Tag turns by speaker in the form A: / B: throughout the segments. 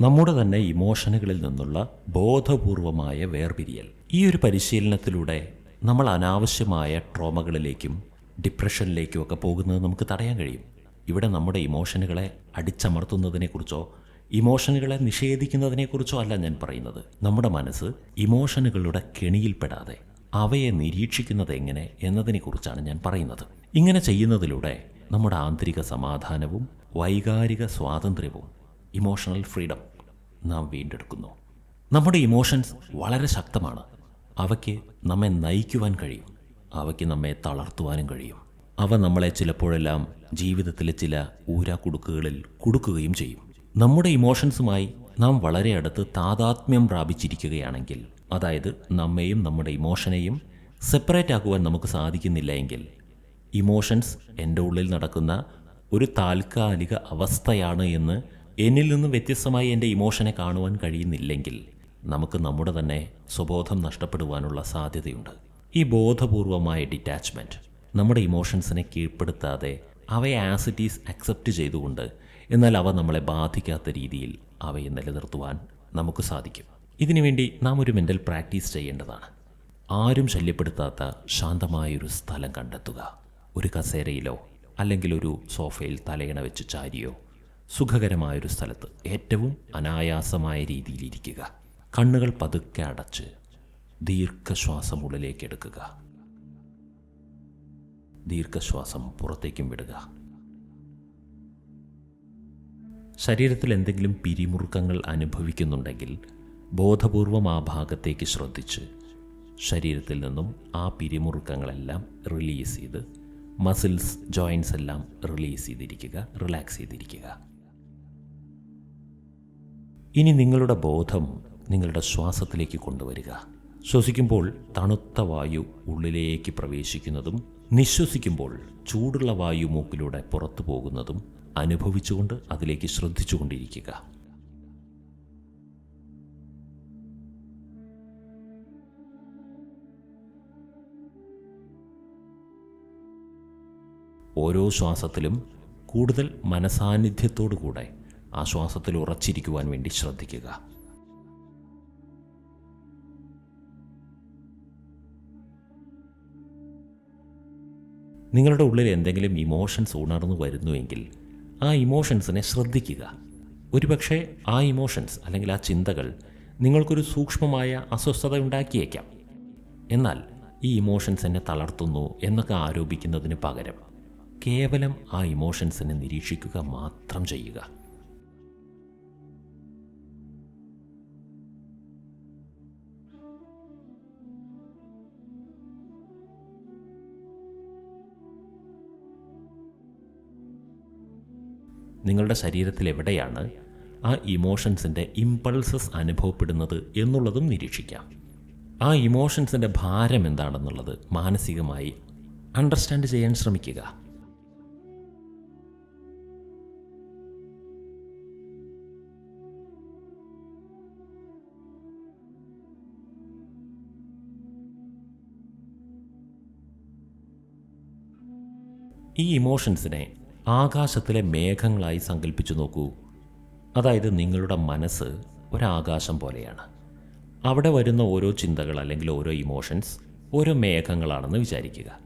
A: നമ്മുടെ തന്നെ ഇമോഷനുകളിൽ നിന്നുള്ള ബോധപൂർവമായ വേർപിരിയൽ. ഈ ഒരു പരിശീലനത്തിലൂടെ നമ്മൾ അനാവശ്യമായ ട്രോമകളിലേക്കും ഡിപ്രഷനിലേക്കും ഒക്കെ പോകുന്നത് നമുക്ക് തടയാൻ കഴിയും. ഇവിടെ നമ്മുടെ ഇമോഷനുകളെ അടിച്ചമർത്തുന്നതിനെക്കുറിച്ചോ ഇമോഷനുകളെ നിഷേധിക്കുന്നതിനെക്കുറിച്ചോ അല്ല ഞാൻ പറയുന്നത്. നമ്മുടെ മനസ്സ് ഇമോഷനുകളുടെ കെണിയിൽപ്പെടാതെ അവയെ നിരീക്ഷിക്കുന്നത് എങ്ങനെ എന്നതിനെക്കുറിച്ചാണ് ഞാൻ പറയുന്നത്. ഇങ്ങനെ ചെയ്യുന്നതിലൂടെ നമ്മുടെ ആന്തരിക സമാധാനവും വൈകാരിക സ്വാതന്ത്ര്യവും ഇമോഷണൽ ഫ്രീഡം നാം വീണ്ടെടുക്കുന്നു. നമ്മുടെ ഇമോഷൻസ് വളരെ ശക്തമാണ്. അവയ്ക്ക് നമ്മെ നയിക്കുവാൻ കഴിയും. അവയ്ക്ക് നമ്മെ തളർത്തുവാനും കഴിയും. അവ നമ്മളെ ചിലപ്പോഴെല്ലാം ജീവിതത്തിലെ ചില ഊരാക്കുടുക്കുകളിൽ കുടുക്കുകയും ചെയ്യും. നമ്മുടെ ഇമോഷൻസുമായി നാം വളരെ അടുത്ത് താതാത്മ്യം പ്രാപിച്ചിരിക്കുകയാണെങ്കിൽ അതായത് നമ്മെയും നമ്മുടെ ഇമോഷനെയും സെപ്പറേറ്റ് ആക്കുവാൻ നമുക്ക് സാധിക്കുന്നില്ല എങ്കിൽ ഇമോഷൻസ് എന്റെ ഉള്ളിൽ നടക്കുന്ന ഒരു താൽക്കാലിക അവസ്ഥയാണ് എന്ന് എന്നിൽ നിന്ന് വ്യത്യസ്തമായി എന്റെ ഇമോഷനെ കാണുവാൻ കഴിയുന്നില്ലെങ്കിൽ നമുക്ക് നമ്മുടെ തന്നെ സ്വബോധം നഷ്ടപ്പെടുവാനുള്ള സാധ്യതയുണ്ട്. ഈ ബോധപൂർവമായ ഡിറ്റാച്ച്മെന്റ് നമ്മുടെ ഇമോഷൻസിനെ കീഴ്പ്പെടുത്താതെ അവയെ ആസിറ്റീസ് അക്സെപ്റ്റ് ചെയ്തുകൊണ്ട് എന്നാൽ അവ നമ്മളെ ബാധിക്കാത്ത രീതിയിൽ അവയെ നിലനിർത്തുവാൻ നമുക്ക് സാധിക്കും. ഇതിനുവേണ്ടി നാം ഒരു മെന്റൽ പ്രാക്ടീസ് ചെയ്യേണ്ടതാണ്. ആരും ശല്യപ്പെടുത്താത്ത ശാന്തമായൊരു സ്ഥലം കണ്ടെത്തുക. ഒരു കസേരയിലോ അല്ലെങ്കിൽ ഒരു സോഫയിൽ തലയണ വെച്ച് ചാരിയോ സുഖകരമായൊരു സ്ഥലത്ത് ഏറ്റവും അനായാസമായ രീതിയിലിരിക്കുക. കണ്ണുകൾ പതുക്കെ അടച്ച് ദീർഘശ്വാസം ഉള്ളിലേക്ക് എടുക്കുക. ദീർഘശ്വാസം പുറത്തേക്കും വിടുക. ശരീരത്തിൽ എന്തെങ്കിലും പിരിമുറുക്കങ്ങൾ അനുഭവിക്കുന്നുണ്ടെങ്കിൽ ബോധപൂർവം ആ ഭാഗത്തേക്ക് ശ്രദ്ധിച്ച് ശരീരത്തിൽ നിന്നും ആ പിരിമുറുക്കങ്ങളെല്ലാം റിലീസ് ചെയ്ത് മസിൽസ് ജോയിൻസ് എല്ലാം റിലീസ് ചെയ്തിരിക്കുക റിലാക്സ് ചെയ്തിരിക്കുക. ഇനി നിങ്ങളുടെ ബോധം നിങ്ങളുടെ ശ്വാസത്തിലേക്ക് കൊണ്ടുവരിക. ശ്വസിക്കുമ്പോൾ തണുത്ത വായു ഉള്ളിലേക്ക് പ്രവേശിക്കുന്നതും നിശ്വസിക്കുമ്പോൾ ചൂടുള്ള വായു മൂക്കിലൂടെ പുറത്തു പോകുന്നതും അനുഭവിച്ചുകൊണ്ട് അതിലേക്ക് ശ്രദ്ധിച്ചുകൊണ്ടിരിക്കുക. ഓരോ ശ്വാസത്തിലും കൂടുതൽ മനസാന്നിധ്യത്തോടു കൂടെ ആ ഉറച്ചിരിക്കുവാൻ വേണ്ടി ശ്രദ്ധിക്കുക. നിങ്ങളുടെ ഉള്ളിൽ എന്തെങ്കിലും ഇമോഷൻസ് ഉണർന്നു വരുന്നുവെങ്കിൽ ആ ഇമോഷൻസിനെ ശ്രദ്ധിക്കുക. ഒരുപക്ഷെ ആ ഇമോഷൻസ് അല്ലെങ്കിൽ ആ ചിന്തകൾ നിങ്ങൾക്കൊരു സൂക്ഷ്മമായ അസ്വസ്ഥത ഉണ്ടാക്കിയേക്കാം. എന്നാൽ ഈ ഇമോഷൻസ് എന്നെ തളർത്തുന്നു എന്നൊക്കെ ആരോപിക്കുന്നതിന് പകരം കേവലം ആ ഇമോഷൻസിനെ നിരീക്ഷിക്കുക മാത്രം ചെയ്യുക. നിങ്ങളുടെ ശരീരത്തിൽ എവിടെയാണ് ആ ഇമോഷൻസിന്റെ ഇമ്പൾസസ് അനുഭവപ്പെടുന്നത് എന്നുള്ളതും നിരീക്ഷിക്കാം. ആ ഇമോഷൻസിന്റെ ഭാരം എന്താണെന്നുള്ളത് മാനസികമായി അണ്ടർസ്റ്റാൻഡ് ചെയ്യാൻ ശ്രമിക്കുക. ഈ ഇമോഷൻസിനെ ആകാശത്തിലെ മേഘങ്ങളായി സങ്കല്പിച്ചു നോക്കൂ. അതായത് നിങ്ങളുടെ മനസ്സ് ഒരാകാശം പോലെയാണ്. അവിടെ വരുന്ന ഓരോ ചിന്തകൾ അല്ലെങ്കിൽ ഓരോ ഇമോഷൻസ് ഓരോ മേഘങ്ങളാണെന്ന് വിചാരിക്കുക.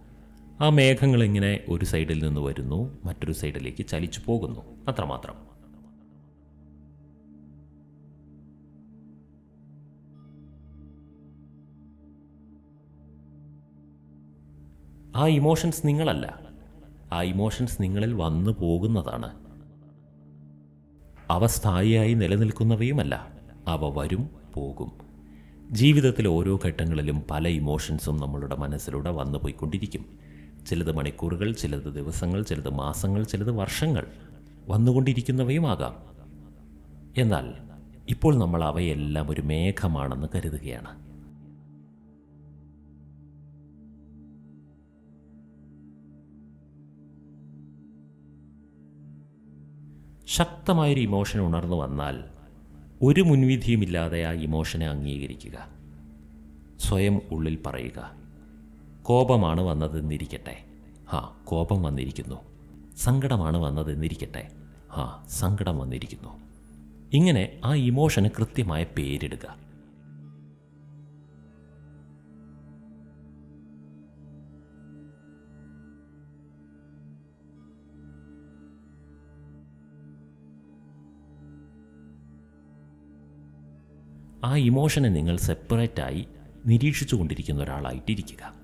A: ആ മേഘങ്ങൾ ഇങ്ങനെ ഒരു സൈഡിൽ നിന്ന് വരുന്നു മറ്റൊരു സൈഡിലേക്ക് ചലിച്ചു പോകുന്നു. അത്രമാത്രം. ആ ഇമോഷൻസ് നിങ്ങളല്ല. ആ ഇമോഷൻസ് നിങ്ങളിൽ വന്നു പോകുന്നതാണ്. അവ സ്ഥായിയായി നിലനിൽക്കുന്നവയുമല്ല അവ വരും പോകും. ജീവിതത്തിലെ ഓരോ ഘട്ടങ്ങളിലും പല ഇമോഷൻസും നമ്മളുടെ മനസ്സിലൂടെ വന്നു പോയിക്കൊണ്ടിരിക്കും. ചിലത് മണിക്കൂറുകൾ ചിലത് ദിവസങ്ങൾ ചിലത് മാസങ്ങൾ ചിലത് വർഷങ്ങൾ വന്നുകൊണ്ടിരിക്കുന്നവയുമാകാം. എന്നാൽ ഇപ്പോൾ നമ്മൾ അവയെല്ലാം ഒരു മേഘമാണെന്ന് കരുതുകയാണ്. ശക്തമായൊരു ഇമോഷൻ ഉണർന്നു വന്നാൽ ഒരു മുൻവിധിയുമില്ലാതെ ആ ഇമോഷനെ അംഗീകരിക്കുക. സ്വയം ഉള്ളിൽ പറയുക. കോപമാണ് വന്നതെന്നിരിക്കട്ടെ. ഹാ കോപം വന്നിരിക്കുന്നു. സങ്കടമാണ് വന്നതെന്നിരിക്കട്ടെ. ഹാ സങ്കടം വന്നിരിക്കുന്നു. ഇങ്ങനെ ആ ഇമോഷന് കൃത്യമായ പേരിടുക. ആ ഇമോഷനെ നിങ്ങൾ സെപ്പറേറ്റായി നിരീക്ഷിച്ചു കൊണ്ടിരിക്കുന്ന ഒരാളായിട്ടിരിക്കുക.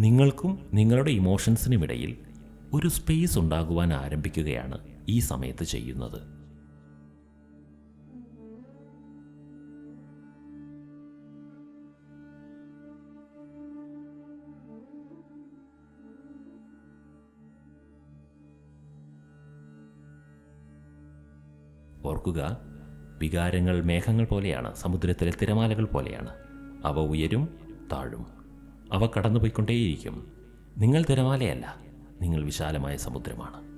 A: നിങ്ങൾക്കും നിങ്ങളുടെ ഇമോഷൻസിനുമിടയിൽ ഒരു സ്പേസ് ഉണ്ടാകുവാൻ ആരംഭിക്കുകയാണ് ഈ സമയത്ത് ചെയ്യുന്നത്. ഓർക്കുക വികാരങ്ങൾ മേഘങ്ങൾ പോലെയാണ് സമുദ്രത്തിലെ തിരമാലകൾ പോലെയാണ്. അവ ഉയരും താഴും. അവ കടന്നുപോയിക്കൊണ്ടേയിരിക്കും. നിങ്ങൾ തിരമാലയല്ല നിങ്ങൾ വിശാലമായ സമുദ്രമാണ്.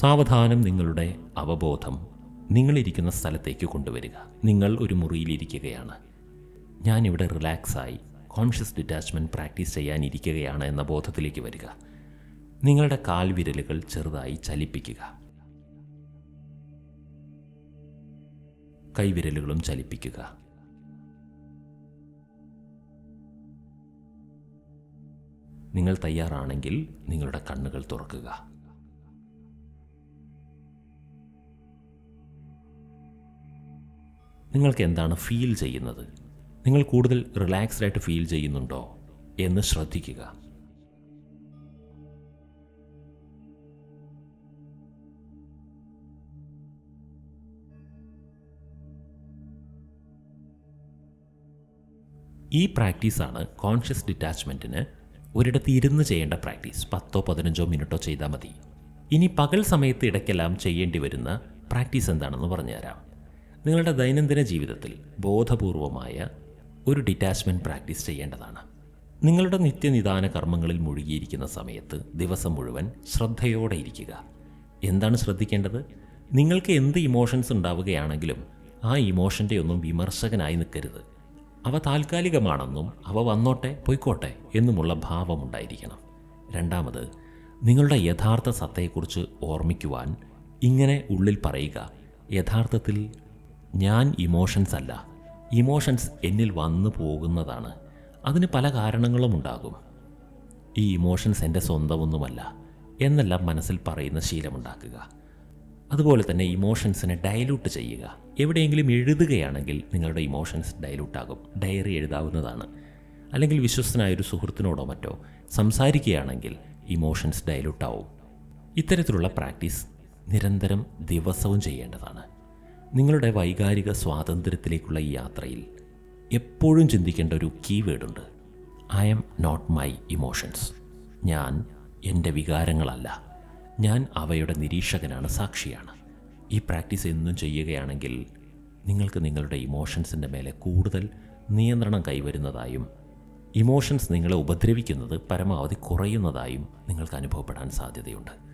A: സാവധാനം നിങ്ങളുടെ അവബോധം നിങ്ങളിരിക്കുന്ന സ്ഥലത്തേക്ക് കൊണ്ടുവരിക. നിങ്ങൾ ഒരു മുറിയിലിരിക്കുകയാണ്. ഞാനിവിടെ റിലാക്സായി കോൺഷ്യസ് ഡിറ്റാച്ച്മെന്റ് പ്രാക്ടീസ് ചെയ്യാനിരിക്കുകയാണ് എന്ന ബോധത്തിലേക്ക് വരിക. നിങ്ങളുടെ കാൽവിരലുകൾ ചെറുതായി ചലിപ്പിക്കുക. കൈവിരലുകളും ചലിപ്പിക്കുക. നിങ്ങൾ തയ്യാറാണെങ്കിൽ നിങ്ങളുടെ കണ്ണുകൾ തുറക്കുക. നിങ്ങൾക്ക് എന്താണ് ഫീൽ ചെയ്യുന്നത്? നിങ്ങൾ കൂടുതൽ റിലാക്സ്ഡ് ആയിട്ട് ഫീൽ ചെയ്യുന്നുണ്ടോ? എന്ന് ശ്രദ്ധിക്കുക. ഈ പ്രാക്ടീസാണ് കോൺഷ്യസ് ഡിറ്റാച്ച്മെന്റിന് ഒരിടത്ത് ഇരുന്ന് ചെയ്യേണ്ട പ്രാക്ടീസ് പത്തോ പതിനഞ്ചോ മിനിറ്റോ ചെയ്താൽ മതി. ഇനി പകൽ സമയത്ത് ഇടയ്ക്കെല്ലാം ചെയ്യേണ്ടി വരുന്ന പ്രാക്ടീസ് എന്താണെന്ന് പറഞ്ഞുതരാം. നിങ്ങളുടെ ദൈനംദിന ജീവിതത്തിൽ ബോധപൂർവമായ ഒരു ഡിറ്റാച്ച്മെന്റ് പ്രാക്ടീസ് ചെയ്യേണ്ടതാണ്. നിങ്ങളുടെ നിത്യനിദാന കർമ്മങ്ങളിൽ മുഴുകിയിരിക്കുന്ന സമയത്ത് ദിവസം മുഴുവൻ ശ്രദ്ധയോടെ ഇരിക്കുക. എന്താണ് ശ്രദ്ധിക്കേണ്ടത്? നിങ്ങൾക്ക് എന്ത് ഇമോഷൻസ് ഉണ്ടാവുകയാണെങ്കിലും ആ ഇമോഷന്റെ ഒന്നും വിമർശകനായി നിൽക്കരുത്. അവ താൽക്കാലികമാണെന്നും അവ വന്നോട്ടെ പൊയ്ക്കോട്ടെ എന്നുമുള്ള ഭാവമുണ്ടായിരിക്കണം രണ്ടാമത് നിങ്ങളുടെ യഥാർത്ഥ സത്തയെക്കുറിച്ച് ഓർമ്മിക്കുവാൻ ഇങ്ങനെ ഉള്ളിൽ പറയുക യഥാർത്ഥത്തിൽ ഞാൻ ഇമോഷൻസ് അല്ല. ഇമോഷൻസ് എന്നിൽ വന്നു പോകുന്നതാണ്. അതിന് പല കാരണങ്ങളും ഉണ്ടാകും. ഈ ഇമോഷൻസ് എന്റെ സ്വന്തമൊന്നുമല്ല എന്നെല്ലാം മനസ്സിൽ പറയുന്ന ശീലമുണ്ടാക്കുക. അതുപോലെ തന്നെ ഇമോഷൻസിനെ ഡയലൂട്ട് ചെയ്യുക. എവിടെയെങ്കിലും എഴുതുകയാണെങ്കിൽ നിങ്ങളുടെ ഇമോഷൻസ് ഡയലൂട്ടാകും ഡയറി എഴുതാവുന്നതാണ്. അല്ലെങ്കിൽ വിശ്വസ്തനായൊരു സുഹൃത്തിനോടോ മറ്റോ സംസാരിക്കുകയാണെങ്കിൽ ഇമോഷൻസ് ഡയലൂട്ടാവും ഇത്തരത്തിലുള്ള പ്രാക്ടീസ് നിരന്തരം ദിവസവും ചെയ്യേണ്ടതാണ്. നിങ്ങളുടെ വൈകാരിക സ്വാതന്ത്ര്യത്തിലേക്കുള്ള ഈ യാത്രയിൽ എപ്പോഴും ചിന്തിക്കേണ്ട ഒരു കീവേഡുണ്ട്. I M not my emotions ഞാൻ എന്റെ വികാരങ്ങളല്ല. ഞാൻ അവയുടെ നിരീക്ഷകനാണ് സാക്ഷിയാണ്. ഈ പ്രാക്ടീസ് എന്നും ചെയ്യുകയാണെങ്കിൽ നിങ്ങൾക്ക് നിങ്ങളുടെ ഇമോഷൻസിന്റെ മേലെ കൂടുതൽ നിയന്ത്രണം കൈവരുന്നതായും ഇമോഷൻസ് നിങ്ങളെ ഉപദ്രവിക്കുന്നത് പരമാവധി കുറയുന്നതായും നിങ്ങൾക്ക് അനുഭവപ്പെടാൻ സാധ്യതയുണ്ട്.